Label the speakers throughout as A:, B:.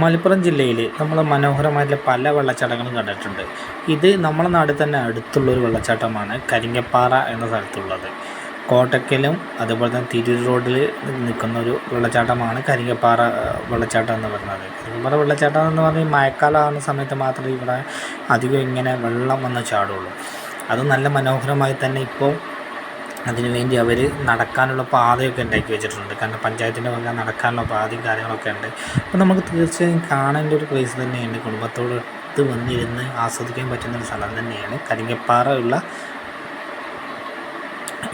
A: മലപ്പുറം ജില്ലയിൽ നമ്മൾ മനോഹരമായിട്ടുള്ള പല വെള്ളച്ചാട്ടങ്ങളും കണ്ടിട്ടുണ്ട്. ഇത് നമ്മുടെ നാട് തന്നെ അടുത്തുള്ളൊരു വെള്ളച്ചാട്ടമാണ് കരിങ്ങപ്പാറ എന്ന സ്ഥലത്തുള്ളത്. കോട്ടക്കലും അതുപോലെ തന്നെ തിരൂർ റോഡിൽ നിൽക്കുന്ന ഒരു വെള്ളച്ചാട്ടമാണ് കരിങ്ങപ്പാറ വെള്ളച്ചാട്ടം എന്ന് പറയുന്നത്. കരിങ്ങപ്പാറ വെള്ളച്ചാട്ടം എന്ന് പറഞ്ഞാൽ മഴക്കാലം ആകുന്ന സമയത്ത് മാത്രമേ ഇവിടെ അധികം ഇങ്ങനെ വെള്ളം വന്ന് ചാടുള്ളൂ. അത് നല്ല മനോഹരമായി തന്നെ ഇപ്പോൾ അതിനുവേണ്ടി അവർ നടക്കാനുള്ള പാതയൊക്കെ ഉണ്ടാക്കി വെച്ചിട്ടുണ്ട്. കാരണം പഞ്ചായത്തിന്റെ വക നടക്കാനുള്ള പാതയും കാര്യങ്ങളൊക്കെ ഉണ്ട്. അപ്പോൾ നമുക്ക് തീർച്ചയായും കാണേണ്ട ഒരു പ്ലേസ് തന്നെയാണ്. കുടുംബത്തോടൊത്ത് വന്നിരുന്ന് ആസ്വദിക്കാൻ പറ്റുന്ന ഒരു സ്ഥലം തന്നെയാണ് കരിങ്കപ്പാറ ഉള്ള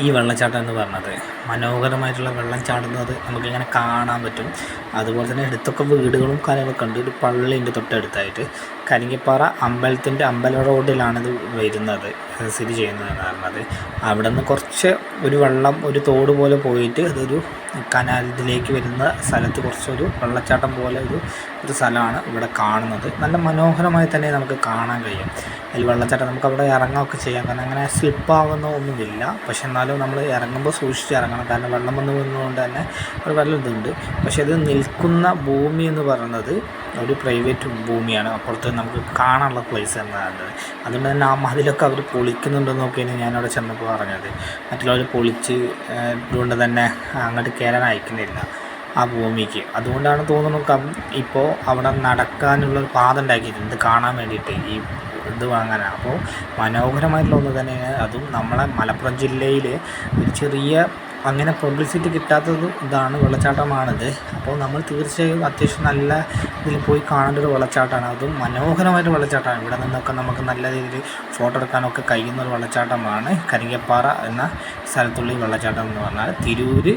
A: ഈ വെള്ളച്ചാട്ടം എന്ന് പറഞ്ഞത്. മനോഹരമായിട്ടുള്ള വെള്ളം ചാടുന്നത് നമുക്കിങ്ങനെ കാണാൻ പറ്റും. അതുപോലെ തന്നെ അടുത്തൊക്കെ വീടുകളും കാര്യങ്ങളൊക്കെ ഉണ്ട്. ഒരു പള്ളിന്റെ തൊട്ടടുത്തായിട്ട്. കരിങ്ങിപ്പാറ അമ്പലത്തിന്റെ അമ്പല റോഡിലാണിത് വരുന്നത് സ്ഥിതി ചെയ്യുന്നത് എന്ന് പറഞ്ഞത്. അവിടെ നിന്ന് കുറച്ച് ഒരു വെള്ളം ഒരു തോട് പോലെ പോയിട്ട് അതൊരു കനാലിലേക്ക് വരുന്ന സ്ഥലത്ത് കുറച്ചൊരു വെള്ളച്ചാട്ടം പോലെ ഒരു ഒരു സ്ഥലമാണ് ഇവിടെ കാണുന്നത്. നല്ല മനോഹരമായി തന്നെ നമുക്ക് കാണാൻ കഴിയും. അതിൽ വെള്ളച്ചാട്ടം നമുക്ക് അവിടെ ഇറങ്ങുകയൊക്കെ ചെയ്യാം. കാരണം അങ്ങനെ സ്ലിപ്പാകുന്ന ഒന്നുമില്ല. പക്ഷെ എന്നാലും നമ്മൾ ഇറങ്ങുമ്പോൾ സൂക്ഷിച്ച് ഇറങ്ങണം. കാരണം വെള്ളം വന്നു വന്നതുകൊണ്ട് തന്നെ ഒരു വെള്ളം ഇതുണ്ട് പക്ഷേ ഇത് നിൽക്കുന്ന ഭൂമി എന്ന് പറയുന്നത് ഒരു പ്രൈവറ്റ് ഭൂമിയാണ്. അപ്പുറത്ത് നമുക്ക് കാണാനുള്ള പ്ലേസ് എന്നതാണ് അതുകൊണ്ട് തന്നെ ആ മതിലൊക്കെ അവർ പൊളിക്കുന്നുണ്ടെന്നൊക്കെയാണ് ഞാനവിടെ ചെന്നപ്പോൾ പറഞ്ഞത്. മറ്റുള്ളവർ പൊളിച്ച് ഇതുകൊണ്ട് തന്നെ അങ്ങോട്ട് കയറാൻ അയക്കുന്നില്ല ആ ഭൂമിക്ക്. അതുകൊണ്ടാണ് തോന്നുന്നത് ഇപ്പോൾ അവിടെ നടക്കാനുള്ള ഒരു പാത ഉണ്ടാക്കിയിട്ടുണ്ട്. കാണാൻ വേണ്ടിയിട്ട് ഈ ഇത് വാങ്ങാനാണ് അപ്പോൾ മനോഹരമായിട്ടുള്ള ഒന്ന് തന്നെയാണ്. അതും നമ്മളെ മലപ്പുറം ജില്ലയിൽ ഒരു ചെറിയ അങ്ങനെ പബ്ലിസിറ്റി കിട്ടാത്തത് ഇതാണ് വെള്ളച്ചാട്ടമാണിത്. അപ്പോൾ നമ്മൾ തീർച്ചയായും അത്യാവശ്യം നല്ല ഇതിൽ പോയി കാണേണ്ട ഒരു വെള്ളച്ചാട്ടമാണ്. അതും മനോഹരമായിട്ട് വെള്ളച്ചാട്ടമാണ്. ഇവിടെ നിന്നൊക്കെ നമുക്ക് നല്ല രീതിയിൽ ഫോട്ടോ എടുക്കാനൊക്കെ കഴിയുന്ന ഒരു വെള്ളച്ചാട്ടമാണ് കരിങ്കപ്പാറ എന്ന സ്ഥലത്തുള്ള ഈ വെള്ളച്ചാട്ടം എന്ന് പറഞ്ഞാൽ. തിരൂർ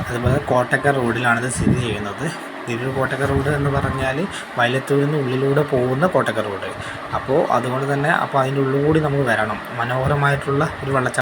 A: അതുപോലെ കോട്ടക്കൽ റോഡിലാണിത് സ്ഥിതി ചെയ്യുന്നത്. തിരൂർ കോട്ടക്കർ റോഡ് എന്ന് പറഞ്ഞാൽ വയലത്തൂരിൽ നിന്ന് ഉള്ളിലൂടെ പോകുന്ന കോട്ടക്കർ റോഡ്. അപ്പോൾ അതുകൊണ്ട് തന്നെ അപ്പോൾ അതിന്റെ ഉള്ളിൽ കൂടി നമുക്ക് വരണം. മനോഹരമായിട്ടുള്ള ഒരു വെള്ളച്ചാട്ടം.